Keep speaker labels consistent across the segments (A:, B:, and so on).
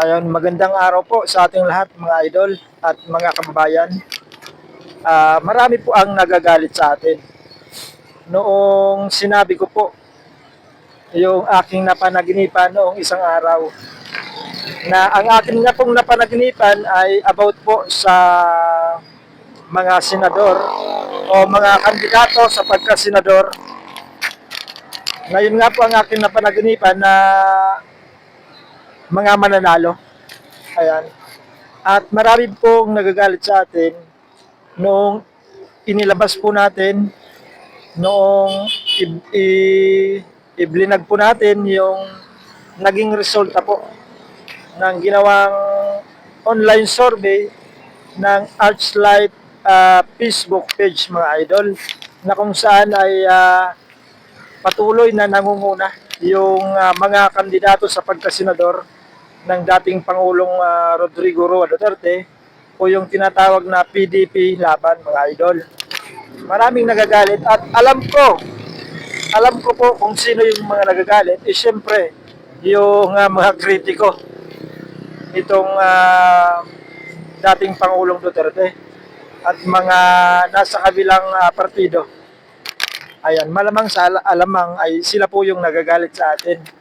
A: Ayun, magandang araw po sa ating lahat mga idol at mga kababayan. Ah, marami po ang nagagalit sa atin. Noong sinabi ko po yung aking napanaginipan noong isang araw na ang akin nga pong napanaginipan ay about po sa mga senador o mga kandidato sa pagka-senador. Ngayon nga po ang aking napanaginipan na mga mananalo. Ayan. At marami pong nagagalit sa atin noong inilabas po natin noong i- iblinag po natin yung naging resulta po ng ginawang online survey ng Archlight ah, Facebook page mga idol na kung saan ay ah, patuloy na nangunguna yung ah, mga kandidato sa pagkasenador ng dating Pangulong ah, Rodrigo Roa Duterte o yung tinatawag na PDP laban mga idol. Maraming nagagalit at alam ko, alam ko po kung sino yung mga nagagalit, eh syempre yung ah, mga kritiko itong ah, dating Pangulong Duterte at mga nasa kabilang ah, partido. Ayan, malamang sa al- alamang ay sila po yung nagagalit sa atin.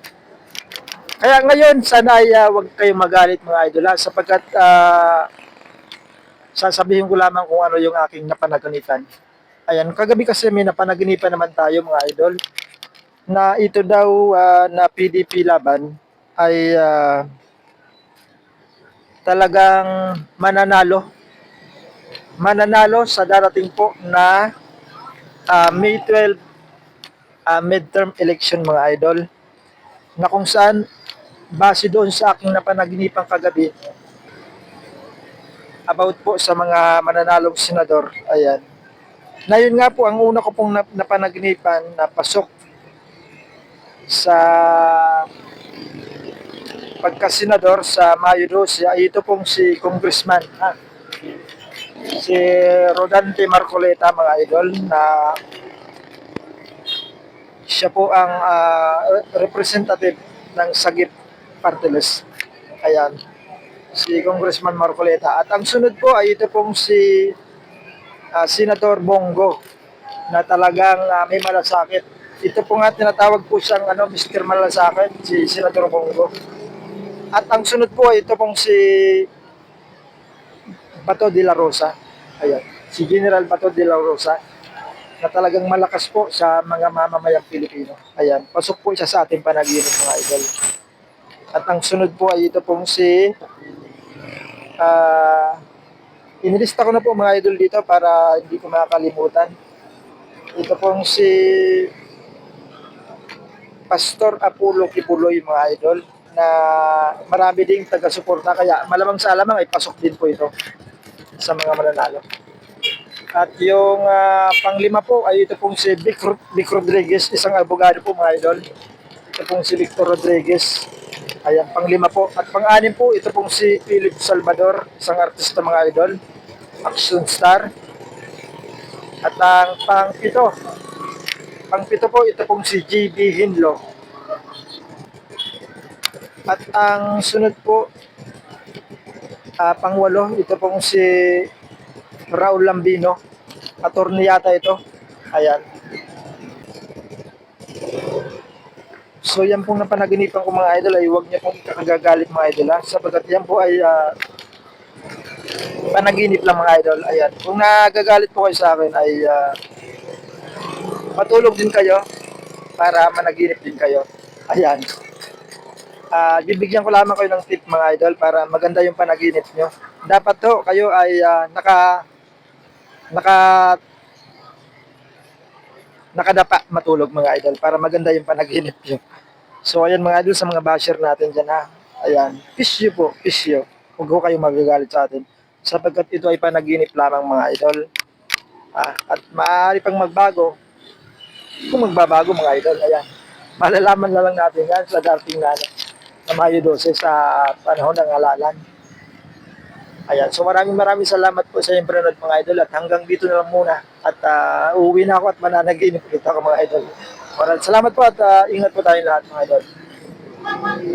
A: Kaya ngayon, sana ay ah, huwag kayong magalit mga idol ha, sapagkat ah, sasabihin ko lamang kung ano yung aking napanaginipan. Ayan, kagabi kasi may napanaginipan naman tayo mga idol na ito daw ah, na PDP laban ay ah, talagang mananalo. Mananalo sa darating po na ah, May 12 ah, midterm election mga idol na kung saan base doon sa aking napanaginipang kagabi about po sa mga mananalong senador. Ayan. Na yun nga po, ang una ko pong nap- napanaginipan na pasok sa pagkasenador sa Mayo 12 ay ito pong si Congressman ha? si Rodante Marcoleta mga idol na siya po ang ah, representative ng Sagip Party List. Ayan. Si Congressman Marcoleta. At ang sunod po ay ito pong si ah, Senator Bongo na talagang ah, may malasakit. Ito po nga tinatawag po siyang ano, Mr. Malasakit, si Senator Bongo. At ang sunod po ay ito pong si Bato de la Rosa. Ayan. Si General Bato de la Rosa na talagang malakas po sa mga mamamayang Pilipino. Ayan. Pasok po siya sa ating panaginip mga idol. At ang sunod po ay ito pong si ah inilista ko na po mga idol dito para hindi ko makakalimutan. Ito pong si Pastor Apollo Kipuloy mga idol na marami ding taga-suporta kaya malamang sa alamang ay pasok din po ito sa mga mananalo. At yung ah, panglima po ay ito pong si Vic, Vic Rodriguez, isang abogado po mga idol. Ito pong si Victor Rodriguez. Ayan, panglima po. At pang-anim po, ito pong si Philip Salvador, isang artista mga idol. Action star. At ang pang-pito, pang-pito po, ito pong si JB Hinlo. At ang sunod po, ah, pang-walo, ito pong si Raul Lambino. Attorney yata ito. Ayan. So yan pong napanaginipan ko mga idol ay huwag niyo pong kakagagalit mga idol ha. Sabagat yan po ay ah, panaginip lang mga idol. Ayan. Kung nagagalit po kayo sa akin ay ah, matulog din kayo para managinip din kayo. Ayan. Ah, bibigyan ko lamang kayo ng tip mga idol para maganda yung panaginip nyo. Dapat to kayo ay ah, naka naka nakadapa matulog mga idol para maganda yung panaginip nyo. So ayan mga idol sa mga basher natin dyan ha. Ayan, fish you po, fish you. Huwag ko kayo magagalit sa atin. Sapagkat ito ay panaginip lamang mga idol. Ah, at maaari pang magbago. Kung magbabago mga idol, ayan. Malalaman na lang natin yan sa dating na, na Mayo 12 sa panahon ng halalan. Ayan, so maraming maraming salamat po sa inyong panonood mga idol at hanggang dito na lang muna at ah, uuwi na ako at mananaginip ulit ako mga idol. Maraming salamat po at ah, ingat po tayo lahat mga idol.